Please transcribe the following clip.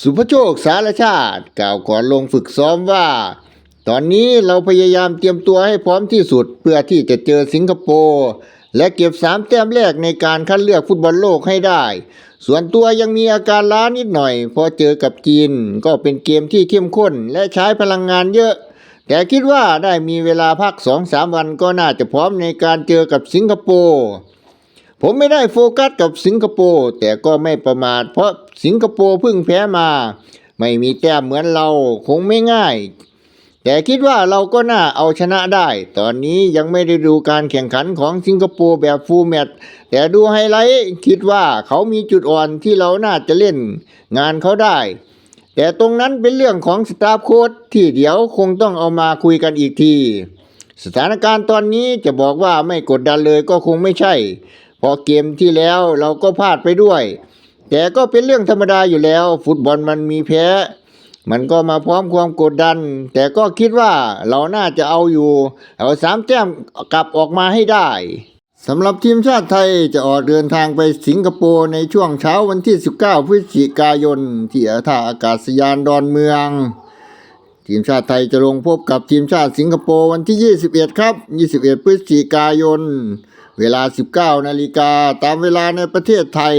สุภโชคสารชาติกล่าวก่อนลงฝึกซ้อมว่า ตอนนี้เราพยายามเตรียมตัวให้พร้อมที่สุด เพื่อที่จะเจอสิงคโปร์และเก็บสามแต้มแรกในการคัดเลือกฟุตบอลโลกให้ได้ ส่วนตัวยังมีอาการล้านิดหน่อย พอเจอกับจีน ก็เป็นเกมที่เข้มข้นและใช้พลังงานเยอะ แต่คิดว่าได้มีเวลาพักสองสามวันก็น่าจะพร้อมในการเจอกับสิงคโปร์ ผมไม่ได้โฟกัสกับสิงคโปร์แต่ก็ไม่ประมาทเพราะสิงคโปร์เพิ่งแพ้มา ไม่มีแต้มเหมือนเราคงไม่ง่าย แต่คิดว่าเราก็น่าเอาชนะได้ ตอนนี้ยังไม่ได้ดูการแข่งขันของสิงคโปร์แบบฟูลแมตช์แต่ดูไฮไลท์คิดว่าเขามีจุดอ่อนที่เราน่าจะเล่นงานเขาได้ แต่ตรงนั้นเป็นเรื่องของสตาฟโค้ชที่เดี๋ยวคงต้องเอามาคุยกันอีกที สถานการณ์ตอนนี้จะบอกว่าไม่กดดันเลยก็คงไม่ใช่ พอเกมที่แล้วเราก็พลาดไปด้วย แต่ก็เป็นเรื่องธรรมดาอยู่แล้ว ฟุตบอลมันมีแพ้ มันก็มาพร้อมความกดดัน แต่ก็คิดว่าเราน่าจะเอาอยู่ เอาสามแต้มกลับออกมาให้ได้สำหรับทีมชาติไทยจะออกเดินทางไปสิงคโปร์ในช่วงเช้าวันที่ 19 พฤศจิกายน ที่ท่าอากาศยานดอนเมือง ทีมชาติไทยจะลงพบกับทีมชาติสิงคโปร์วันที่ 21 ครับ 21 พฤศจิกายน เวลา 19 นาฬิกาตามเวลาในประเทศไทย